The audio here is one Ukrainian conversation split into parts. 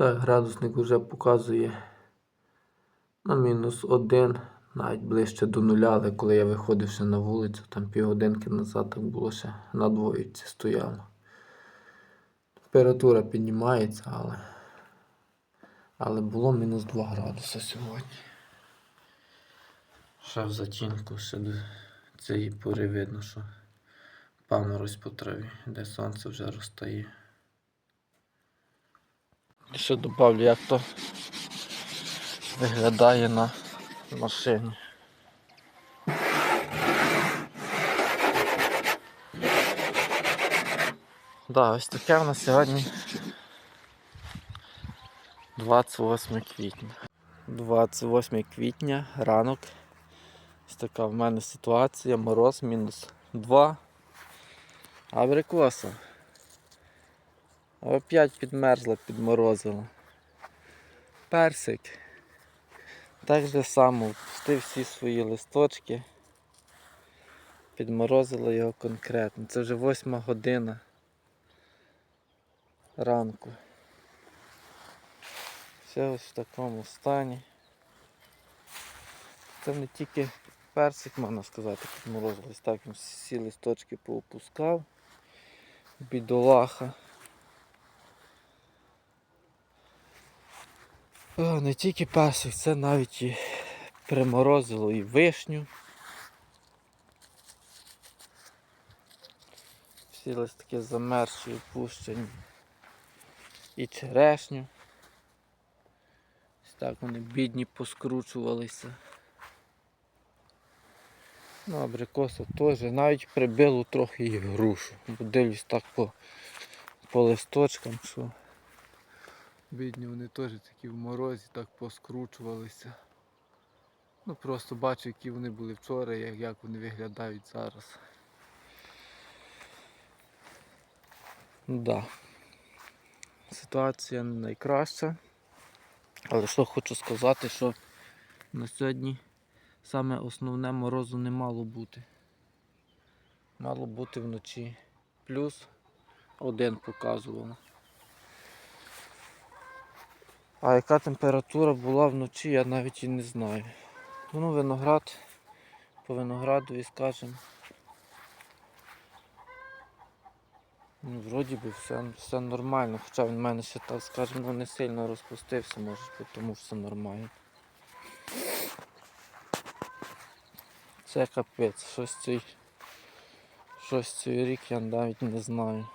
Так, градусник вже показує на мінус один, навіть ближче до нуля, але коли я виходив на вулицю, там півгодинки назад так було ще на двоїці стояло. Температура піднімається, але, але було мінус 2 градуси сьогодні. Ще в затінку, ще до цієї пори видно, що паморозь по траві, де сонце вже розтає. Ще добавлю, як то виглядає на машині. Да, ось таке в нас сьогодні 28 квітня. 28 квітня, ранок. Ось така в мене ситуація, мороз мінус 2. Абрикоса. Опять підмерзла, підморозила. Персик. Так же само впустив всі свої листочки. Підморозило його конкретно. Це вже восьма година ранку. Все ось в такому стані. Це не тільки персик, можна сказати, підморозилось. Так він всі листочки поопускав. Бідолаха. Не тільки персик, це навіть і приморозило і вишню. Всі листки замерзші, опущені. І черешню. Ось так вони бідні поскручувалися. Ну, абрикоса теж навіть прибило трохи і грушу. Бо дивлюсь так по, по листочкам, що бідні вони теж такі в морозі так поскручувалися. Ну просто бачу, які вони були вчора, як, як вони виглядають зараз. Да. Ситуація не найкраща. Але що хочу сказати, що на сьогодні саме основне морозу не мало бути. Мало бути вночі. Плюс один показувало. А яка температура була вночі, я навіть і не знаю. Ну, виноград по виноградові скажемо. Ну, вроді би все, все нормально, хоча він в мене ще так, скажімо, ну, не сильно розпустився, може, тому все нормально. Це капець, щось цей, щось цей рік я навіть не знаю.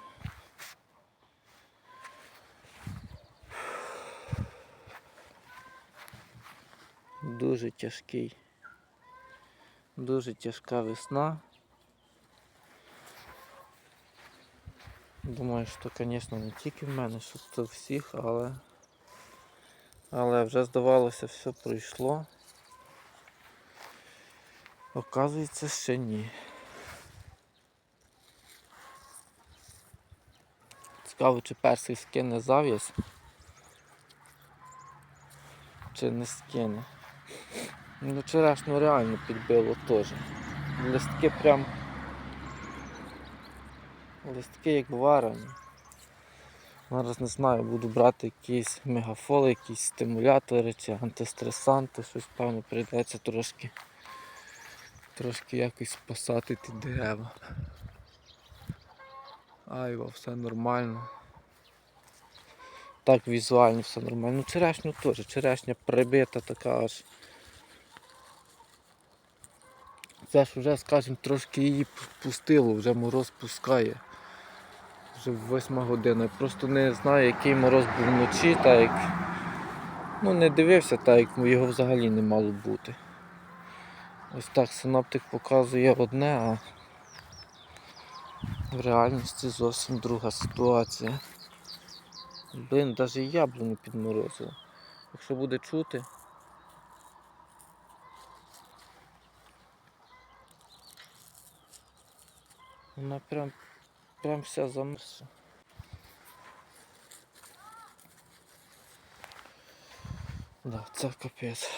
Дуже тяжкий. Дуже тяжка весна. Думаю, що, звісно, не тільки в мене, що це всіх, але але вже здавалося, все пройшло. Оказується, ще ні. Цікаво, чи персик скине зав'яз, чи не скине. Ну, черешню реально підбило теж. Листки прям листки як варені. Зараз не знаю, буду брати якісь мегафоли, якісь стимулятори чи антистресанти, щось певно прийдеться трошки трошки якось спасати ті дерева. Айва, все нормально. Так візуально все нормально. Ну черешню теж, черешня прибита така аж. Це ж вже, скажімо, трошки її пустило, вже мороз пускає. Вже восьма година. Просто не знаю, який мороз був вночі, так як ну, не дивився, так як його взагалі не мало бути. Ось так синоптик показує одне, а в реальності зовсім друга ситуація. Блин, навіть яблуню підморозило. Якщо буде чути. Вона прям, прям вся замерзла. Да, це капець.